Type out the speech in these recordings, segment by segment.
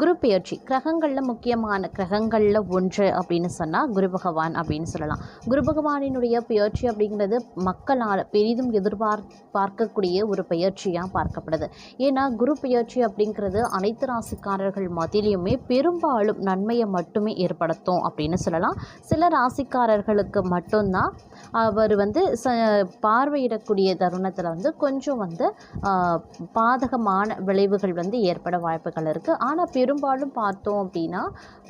குரு பெயர்ச்சி கிரகங்களில் முக்கியமான கிரகங்களில் ஒன்று அப்படின்னு சொன்னால் குரு பகவான் அப்படின்னு சொல்லலாம். குரு பகவானினுடைய பெயர்ச்சி அப்படிங்கிறது மக்களால் பெரிதும் எதிர்பார் பார்க்கக்கூடிய ஒரு பெயர்ச்சியாக பார்க்கப்படுது. ஏன்னா குரு பெயர்ச்சி அப்படிங்கிறது அனைத்து ராசிக்காரர்கள் மத்தியிலையுமே பெரும்பாலும் நன்மையை மட்டுமே ஏற்படுத்தும் அப்படின்னு சொல்லலாம். சில ராசிக்காரர்களுக்கு மட்டும்தான் அவர் வந்து ச பார்வையிடக்கூடிய தருணத்தில் வந்து கொஞ்சம் வந்து பாதகமான விளைவுகள் வந்து ஏற்பட வாய்ப்புகள் இருக்குது ஆனால் பெரும்பாலும் பார்த்தோம் அப்படின்னா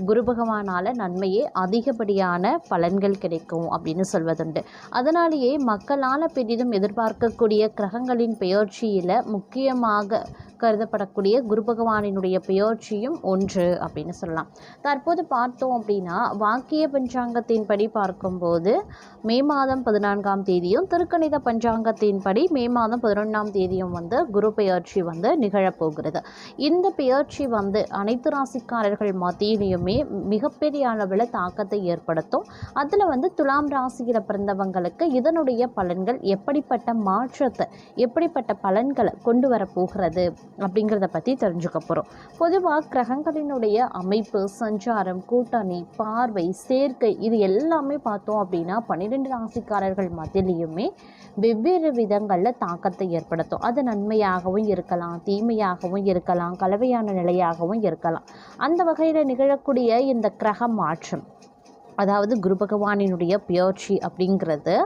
குரு பகவானால் நன்மையே அதிகப்படியான பலன்கள் கிடைக்கும் அப்படின்னு சொல்வதுண்டு. அதனாலேயே மக்களால் பெரிதும் எதிர்பார்க்கக்கூடிய கிரகங்களின் பெயர்ச்சியில் முக்கியமாக கருதப்படக்கூடிய குரு பகவானினுடைய பெயர்ச்சியும் ஒன்று அப்படின்னு சொல்லலாம். தற்போது பார்த்தோம் அப்படின்னா வாக்கிய பஞ்சாங்கத்தின்படி பார்க்கும்போது மே மாதம் பதினான்காம் தேதியும் திருக்கணித பஞ்சாங்கத்தின்படி மே மாதம் பதினொன்றாம் தேதியும் வந்து குரு பெயர்ச்சி வந்து நிகழப்போகிறது இந்த பெயர்ச்சி வந்து அனைத்து ராசிக்காரர்கள் மத்தியிலையுமே மிகப்பெரிய அளவில் தாக்கத்தை ஏற்படுத்தும். அதில் வந்து துலாம் ராசியில் பிறந்தவங்களுக்கு இதனுடைய பலன்கள் எப்படிப்பட்ட மாற்றத்தை எப்படிப்பட்ட பலன்களை கொண்டு வரப்போகிறது அப்படிங்கிறத பற்றி தெரிஞ்சுக்க போகிறோம் பொதுவாக கிரகங்களினுடைய அமைப்பு சஞ்சாரம் கூட்டணி பார்வை சேர்க்கை இது எல்லாமே பார்த்தோம் அப்படின்னா பன்னிரெண்டு ராசிக்காரர்கள் மத்தியிலையுமே வெவ்வேறு விதங்களில் தாக்கத்தை ஏற்படுத்தும். அது நன்மையாகவும் இருக்கலாம் தீமையாகவும் இருக்கலாம் கலவையான நிலையாகவும் இருக்கலாம். அந்த வகையில் நிகழக்கூடிய இந்த கிரக மாற்றம். அதாவது குரு பகவானினுடைய பியர்ச்சி அப்படிங்கிறது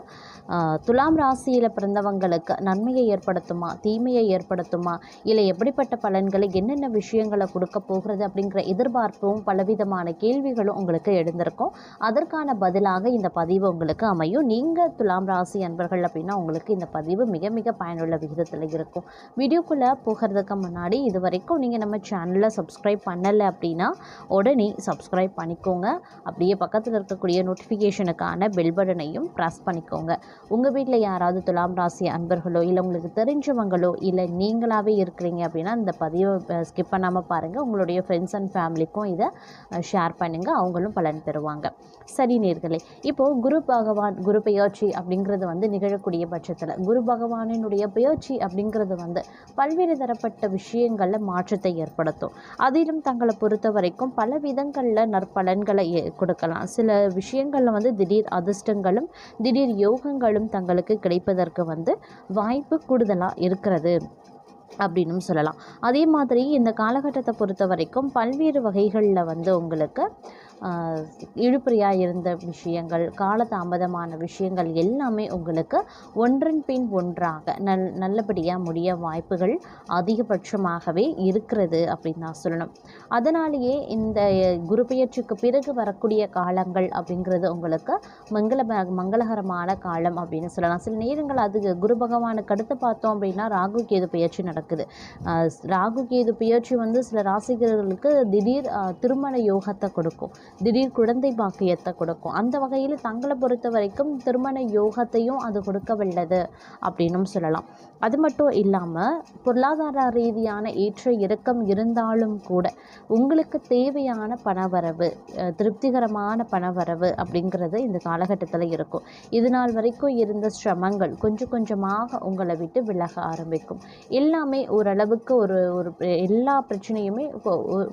துலாம் ராசியில் பிறந்தவங்களுக்கு நன்மையை ஏற்படுத்துமா தீமையை ஏற்படுத்துமா இல்லை எப்படிப்பட்ட பலன்களை என்னென்ன விஷயங்களை கொடுக்க போகிறது அப்படிங்கிற எதிர்பார்ப்பும் பலவிதமான கேள்விகளும் உங்களுக்கு எழுந்திருக்கும். அதற்கான பதிலாக இந்த பதிவு உங்களுக்கு அமையும். நீங்கள் துலாம் ராசி அன்பர்கள் அப்படின்னா உங்களுக்கு இந்த பதிவு மிக மிக பயனுள்ள விகிதத்தில் இருக்கும். வீடியோக்குள்ளே போகிறதுக்கு முன்னாடி இது வரைக்கும் நீங்கள் நம்ம சேனலை சப்ஸ்கிரைப் பண்ணலை அப்படின்னா உடனே சப்ஸ்கிரைப் பண்ணிக்கோங்க. அப்படியே பக்கத்தில் இருக்கக்கூடிய நோட்டிஃபிகேஷனுக்கான பெல் பட்டனையும் ப்ரெஸ் பண்ணிக்கோங்க. உங்கள் வீட்டில் யாராவது துலாம் ராசி அன்பர்களோ இல்லை உங்களுக்கு தெரிஞ்சவங்களோ இல்லை நீங்களாகவே இருக்கிறீங்க அப்படின்னா இந்த பதிவை ஸ்கிப் பண்ணாமல் பாருங்கள் உங்களுடைய ஃப்ரெண்ட்ஸ் அண்ட் ஃபேமிலிக்கும் இதை ஷேர் பண்ணுங்கள் அவங்களும் பலன் பெறுவாங்க. சரி நேர்களே இப்போது குரு பகவான் குரு பெயர்ச்சி அப்படிங்கிறது வந்து நிகழக்கூடிய பட்சத்தில் குரு பகவானினுடைய பெயர்ச்சி அப்படிங்கிறது வந்து பல்வேறு தரப்பட்ட விஷயங்களில் மாற்றத்தை ஏற்படுத்தும். அதிலும் தங்களை பொறுத்த வரைக்கும் பல விதங்களில் நற்பலன்களை கொடுக்கலாம். சில விஷயங்களில் வந்து திடீர் அதிர்ஷ்டங்களும் திடீர் யோகங்களும் தங்களுக்கு கிடைப்பதற்கு வந்து வாய்ப்பு கூடுதலாக இருக்கிறது அப்படின்னும் சொல்லலாம். அதே மாதிரி இந்த காலகட்டத்தை பொறுத்த வரைக்கும் பல்வேறு வகைகளில் வந்து உங்களுக்கு இழுபறியாக இருந்த விஷயங்கள் காலதாமதமான விஷயங்கள் எல்லாமே உங்களுக்கு ஒன்றன் பின் ஒன்றாக நல் நல்லபடியாக முடிய வாய்ப்புகள் அதிகபட்சமாகவே இருக்கிறது அப்படின்னு நான் சொல்லணும். அதனாலேயே இந்த குரு பெயர்ச்சிக்கு பிறகு வரக்கூடிய காலங்கள் அப்படிங்கிறது உங்களுக்கு மங்கள மங்களகரமான காலம் அப்படின்னு சொல்லலாம். சில நேரங்கள் அது குரு பகவானுக்கு அடுத்து பார்த்தோம் அப்படின்னா ராகு கேது பெயர்ச்சி நடக்குது. ராகு கேது பெயர்ச்சி வந்து சில ராசிகர்களுக்கு திடீர் திருமண யோகத்தை கொடுக்கும். திடீர் குழந்தை பாக்கியத்தை கொடுக்கும். அந்த வகையில் தங்களை பொறுத்த வரைக்கும் திருமண யோகத்தையும் அது கொடுக்க வல்லது அப்படின்னும் சொல்லலாம். அது மட்டும் இல்லாமல் பொருளாதார ரீதியான ஏற்ற இறக்கம் இருந்தாலும் கூட உங்களுக்கு தேவையான பணவரவு அஹ் திருப்திகரமான பணவரவு அப்படிங்கிறது இந்த காலகட்டத்தில் இருக்கும். இது நாள் வரைக்கும் இருந்த சிரமங்கள் கொஞ்சம் கொஞ்சமாக உங்களை விட்டு விலக ஆரம்பிக்கும். எல்லாமே ஓரளவுக்கு ஒரு ஒரு எல்லா பிரச்சனையுமே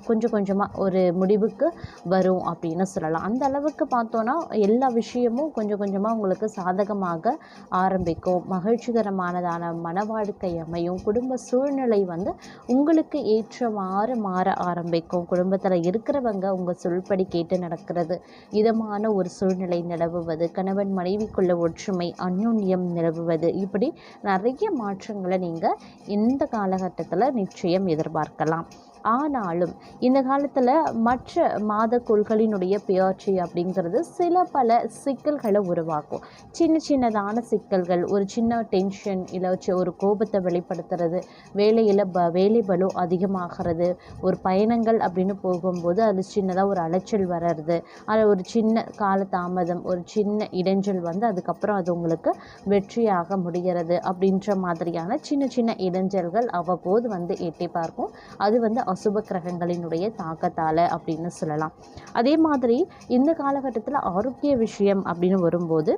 கொஞ்சம் கொஞ்சமாக ஒரு முடிவுக்கு வரும் அப்படின்னு சொல்லலாம். அந்த அளவுக்கு பார்த்தோன்னா எல்லா விஷயமும் கொஞ்சம் கொஞ்சமாக உங்களுக்கு சாதகமாக ஆரம்பிக்கும். மகிழ்ச்சிகரமானதான மன வாழ்க்கை அமையும். குடும்ப சூழ்நிலை வந்து உங்களுக்கு ஏற்றவாறு மாற ஆரம்பிக்கும். குடும்பத்தில் இருக்கிறவங்க உங்கள் சொல்படி கேட்டு நடக்கிறது இதமான ஒரு சூழ்நிலை நிலவுவது கணவன் மனைவிக்குள்ள ஒற்றுமை அந்யோன்யம் நிலவுவது இப்படி நிறைய மாற்றங்களை நீங்கள் இந்த காலகட்டத்தில் நிச்சயம் எதிர்பார்க்கலாம். ஆனாலும் இந்த காலத்தில் மற்ற மாத கோள்களினுடைய பெயர்ச்சி அப்படிங்கிறது சில பல சிக்கல்களை உருவாக்கும். சின்ன சின்னதான சிக்கல்கள் ஒரு சின்ன டென்ஷன் இல்லை ஒரு கோபத்தை வெளிப்படுத்துறது வேலையில் ப வேலை பலு அதிகமாகிறது ஒரு பயணங்கள் அப்படின்னு போகும்போது அது சின்னதாக ஒரு அலைச்சல் வர்றது அது ஒரு சின்ன கால தாமதம் ஒரு சின்ன இடைஞ்சல் வந்து அதுக்கப்புறம் அது உங்களுக்கு வெற்றியாக முடிகிறது அப்படின்ற மாதிரியான சின்ன சின்ன இடைஞ்சல்கள் அவ்வப்போது வந்து எட்டி பார்க்கும். அது வந்து அசுப கிரகங்களினுடைய தாக்கத்தால் அப்படின்னு சொல்லலாம். அதே மாதிரி இந்த காலகட்டத்தில் ஆரோக்கிய விஷயம் அப்படின்னு வரும்போது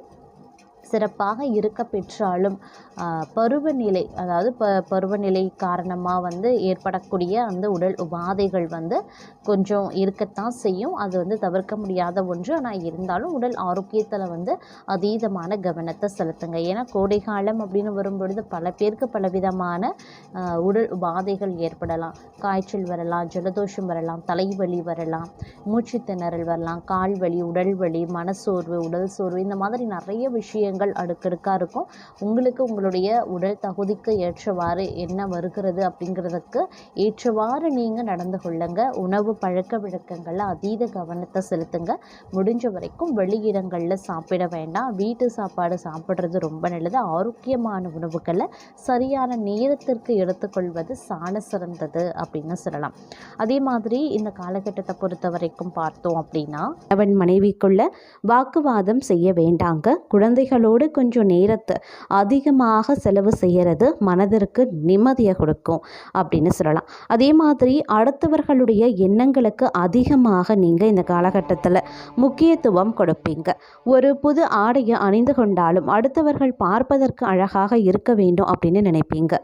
சிறப்பாக இருக்க பெற்றாலும் பருவநிலை அதாவது ப பருவநிலை காரணமாக வந்து ஏற்படக்கூடிய அந்த உடல் உபாதைகள் வந்து கொஞ்சம் இருக்கத்தான் செய்யும். அது வந்து தவிர்க்க முடியாத ஒன்று. ஆனால் இருந்தாலும் உடல் ஆரோக்கியத்தில் வந்து அதீதமான கவனத்தை செலுத்துங்க. ஏன்னா கோடை காலம் அப்படின்னு வரும்பொழுது பல பேருக்கு பலவிதமான உடல் உபாதைகள் ஏற்படலாம். காய்ச்சல் வரலாம் ஜலதோஷம் வரலாம் தலைவலி வரலாம் மூச்சு திணறல் வரலாம் கால் வலி உடல் வலி மனசோர்வு உடல் சோர்வு இந்த மாதிரி நிறைய விஷயங்கள் அடுக்கடுக்காக இருக்கும். உங்களுக்கு உங்களுடைய உடல் தகுதிக்கு ஏற்றவாறு என்ன வருகிறது அப்படிங்கிறதுக்கு ஏற்றவாறு நீங்கள் நடந்து கொள்ளுங்க. உணவு பழக்க வழக்கங்களில் அதீத கவனத்தை செலுத்துங்க. முடிஞ்ச வரைக்கும் வெளியிடங்களில் சாப்பிட வேண்டாம். வீட்டு சாப்பாடு சாப்பிட்றது ரொம்ப நல்லது. ஆரோக்கியமான உணவுகளை சரியான நேரத்திற்கு எடுத்துக்கொள்வது சாண சிறந்தது அப்படின்னு சொல்லலாம். அதே மாதிரி இந்த காலகட்டத்தை பொறுத்த வரைக்கும் பார்த்தோம் அப்படின்னா அவன் மனைவிக்குள்ள வாக்குவாதம் செய்ய வேண்டாங்க. குழந்தைகளோடு கொஞ்சம் நேரத்தை அதிகமாக செலவு செய்கிறது மனதிற்கு நிம்மதியை கொடுக்கும் அப்படின்னு சொல்லலாம். அதே மாதிரி அடுத்தவர்களுடைய எண்ணங்களுக்கு அதிகமாக நீங்கள் இந்த காலகட்டத்தில் முக்கியத்துவம் கொடுப்பீங்க. ஒரு புது ஆடையை அணிந்து கொண்டாலும் அடுத்தவர்கள் பார்ப்பதற்கு அழகாக இருக்க வேண்டும் அப்படின்னு நினைப்பீங்க.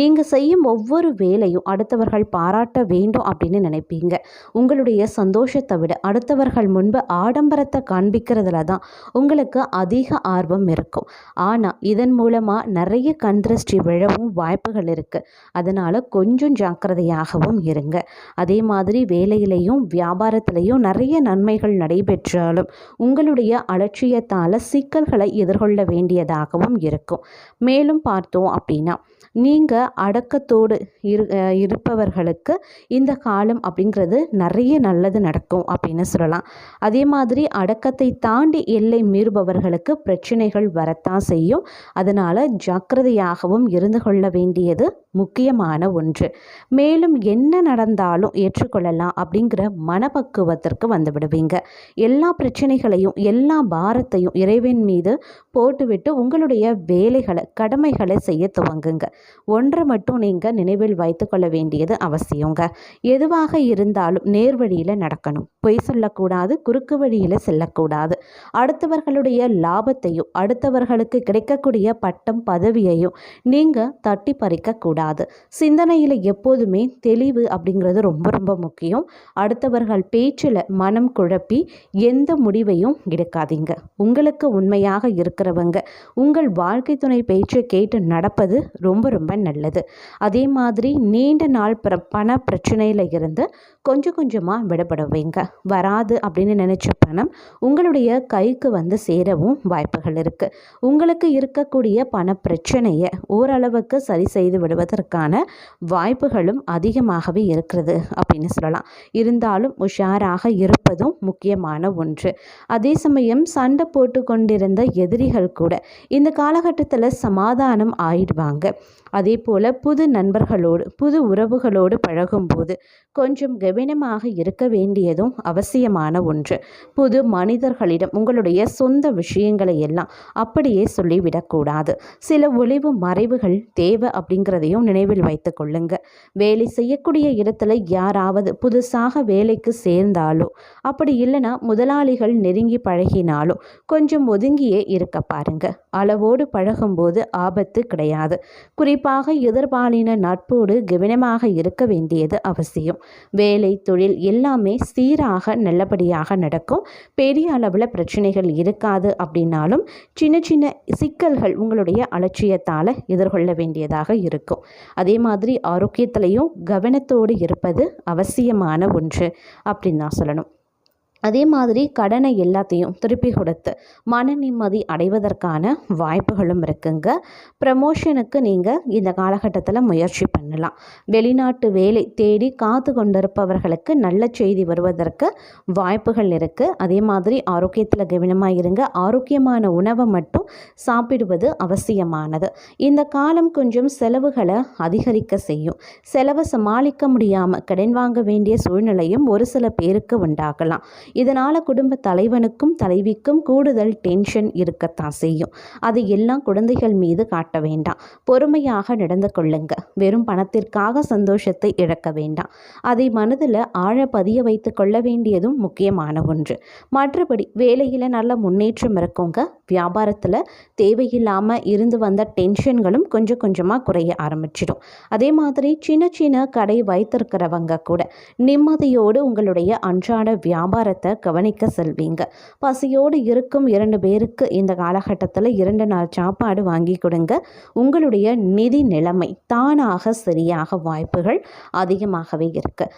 நீங்கள் செய்யும் ஒவ்வொரு வேலையும் அடுத்தவர்கள் பாராட்ட வேண்டும் அப்படின்னு நினைப்பீங்க. உங்களுடைய சந்தோஷத்தை விட அடுத்தவர்கள் முன்பு ஆடம்பரத்தை காண்பிக்கிறதுல தான் உங்களுக்கு அதிக ஆர்வம் இருக்கும். ஆனால் இதன் மூலமாக நிறைய கண் திருஷ்டி விழவும் வாய்ப்புகள் இருக்குது அதனால் கொஞ்சம் ஜாக்கிரதையாகவும் இருங்க. அதே மாதிரி வேலையிலையும் வியாபாரத்திலையும் நிறைய நன்மைகள் நடைபெற்றாலும் உங்களுடைய அலட்சியத்தால் சிக்கல்களை எதிர்கொள்ள வேண்டியதாகவும் இருக்கும். மேலும் பார்த்தோம் அப்படின்னா நீங்கள் அடக்கத்தோடு இரு இருப்பவர்களுக்கு இந்த காலம் அப்படிங்கிறது நிறைய நல்லது நடக்கும் அப்படின்னு சொல்லலாம். அதே மாதிரி அடக்கத்தை தாண்டி எல்லை மீறுபவர்களுக்கு பிரச்சனைகள் வரத்தான் செய்யும். அதனால் ஜாக்கிரதையாகவும் இருந்து கொள்ள வேண்டியது முக்கியமான ஒன்று. மேலும் என்ன நடந்தாலும் ஏற்றுக்கொள்ளலாம் அப்படிங்கிற மனப்பக்குவத்திற்கு வந்து விடுவீங்க. எல்லா பிரச்சனைகளையும் எல்லா பாரத்தையும் இறைவன் மீது போட்டுவிட்டு உங்களுடைய வேலைகளை கடமைகளை செய்ய துவங்குங்க. ஒன்றை மட்டும் நீங்கள் நினைவில் வைத்து கொள்ள வேண்டியது அவசியங்க. எதுவாக இருந்தாலும் நேர் வழியில் நடக்கணும். பொய் சொல்லக்கூடாது குறுக்கு வழியில் செல்லக்கூடாது. அடுத்தவர்களுடைய லாபத்தையும் அடுத்தவர்களுக்கு கிடைக்கக்கூடிய பட்டம் பதவியையும் நீங்கள் தட்டி பறிக்கக்கூடாது சிந்தனையில் எப்போதுமே தெளிவு அப்படிங்கிறது ரொம்ப ரொம்ப முக்கியம். அடுத்தவர்கள் பேச்சில் மனம் குழப்பி எந்த முடிவையும் எடுக்காதீங்க. உங்களுக்கு உண்மையாக இருக்கிறவங்க உங்கள் வாழ்க்கை துணை பேச்சை கேட்டு நடப்பது ரொம்ப ரொம்ப நல்லது. அதே மாதிரி நீண்ட நாள் பிர பண பிரச்சனையில் இருந்து கொஞ்சம் கொஞ்சமாக விடப்படுவீங்க வராது அப்படின்னு நினச்ச பணம் உங்களுடைய கைக்கு வந்து சேரவும் வாய்ப்புகள் இருக்குது உங்களுக்கு இருக்கக்கூடிய பண பிரச்சனையை ஓரளவுக்கு சரி செய்து விடுவதற்கான வாய்ப்புகளும் அதிகமாகவே இருக்கிறது அப்படின்னு சொல்லலாம். இருந்தாலும் உஷாராக இருப்பதும் முக்கியமான ஒன்று. அதே சமயம் சண்டை போட்டு கொண்டிருந்த எதிரிகள் கூட இந்த காலகட்டத்தில் சமாதானம் ஆயிடுவாங்க. அதே போல் புது நண்பர்களோடு புது உறவுகளோடு பழகும்போது கொஞ்சம் கவனமாக இருக்க வேண்டியதும் அவசியமான ஒன்று. புது மனிதர்களிடம் உங்களுடைய சொந்த விஷயங்களை எல்லாம் அப்படியே சொல்லிவிடக்கூடாது. சில ஒளிவு மறைவுகள் தேவை அப்படிங்கிறதையும் நினைவில் வைத்து கொள்ளுங்க. வேலை செய்யக்கூடிய இடத்துல யாராவது புதுசாக வேலைக்கு சேர்ந்தாலோ அப்படி இல்லைன்னா முதலாளிகள் நெருங்கி பழகினாலும் கொஞ்சம் ஒதுங்கியே இருக்க பாருங்க. அளவோடு பழகும்போது ஆபத்து கிடையாது. குறிப்பாக எதிர்பாலின நட்போடு கவனமாக இருக்க வேண்டியது அவசியம். வேலை தொழில் எல்லாமே சீராக நல்லபடியாக நடக்கும். பெரிய அளவில் பிரச்சனைகள் இருக்காது அப்படின்னாலும் சின்ன சின்ன சிக்கல்கள் உங்களுடைய அலட்சியத்தால் எதிர்கொள்ள வேண்டியதாக இருக்கும். அதே மாதிரி ஆரோக்கியத்திலையும் கவனத்தோடு இருப்பது அவசியமான ஒன்று அப்படின்னு தான் சொல்லணும். அதே மாதிரி கடனை எல்லாத்தையும் திருப்பி கொடுத்து மன நிம்மதி அடைவதற்கான வாய்ப்புகளும் இருக்குங்க. ப்ரமோஷனுக்கு நீங்கள் இந்த காலகட்டத்தில் முயற்சி பண்ணலாம். வெளிநாட்டு வேலை தேடி காத்து கொண்டிருப்பவர்களுக்கு நல்ல செய்தி வருவதற்கு வாய்ப்புகள் இருக்குது அதே மாதிரி ஆரோக்கியத்தில் கவனமாக இருங்க. ஆரோக்கியமான உணவை மட்டும் சாப்பிடுவது அவசியமானது. இந்த காலம் கொஞ்சம் செலவுகளை அதிகரிக்க செய்யும். செலவை சமாளிக்க முடியாமல் கடன் வாங்க வேண்டிய சூழ்நிலையும் ஒரு சில பேருக்கு உண்டாகலாம். இதனால் குடும்ப தலைவனுக்கும் தலைவிக்கும் கூடுதல் டென்ஷன் இருக்கத்தான் செய்யும். அதை எல்லாம் குழந்தைகள் மீது காட்ட வேண்டாம். பொறுமையாக நடந்து கொள்ளுங்க. வெறும் பணத்திற்காக சந்தோஷத்தை இழக்க வேண்டாம். அதை மனதில் ஆழ பதிய வைத்து கொள்ள வேண்டியதும் முக்கியமான ஒன்று. மற்றபடி வேலையில் நல்ல முன்னேற்றம் இருக்குங்க. வியாபாரத்தில் தேவையில்லாமல் இருந்து வந்த டென்ஷன்களும் கொஞ்சம் கொஞ்சமாக குறைய ஆரம்பிச்சிடும். அதே மாதிரி சின்ன சின்ன கடை வைத்திருக்கிறவங்க கூட நிம்மதியோடு உங்களுடைய அன்றாட வியாபாரத்தை கவனிக்க செல்வீங்க. பசியோடு இருக்கும் இரண்டு பேருக்கு இந்த காலகட்டத்தில் இரண்டு நாள் சாப்பாடு வாங்கி கொடுங்க. உங்களுடைய நிதி நிலைமை தானாக சரியாக வாய்ப்புகள் அதிகமாகவே இருக்கு.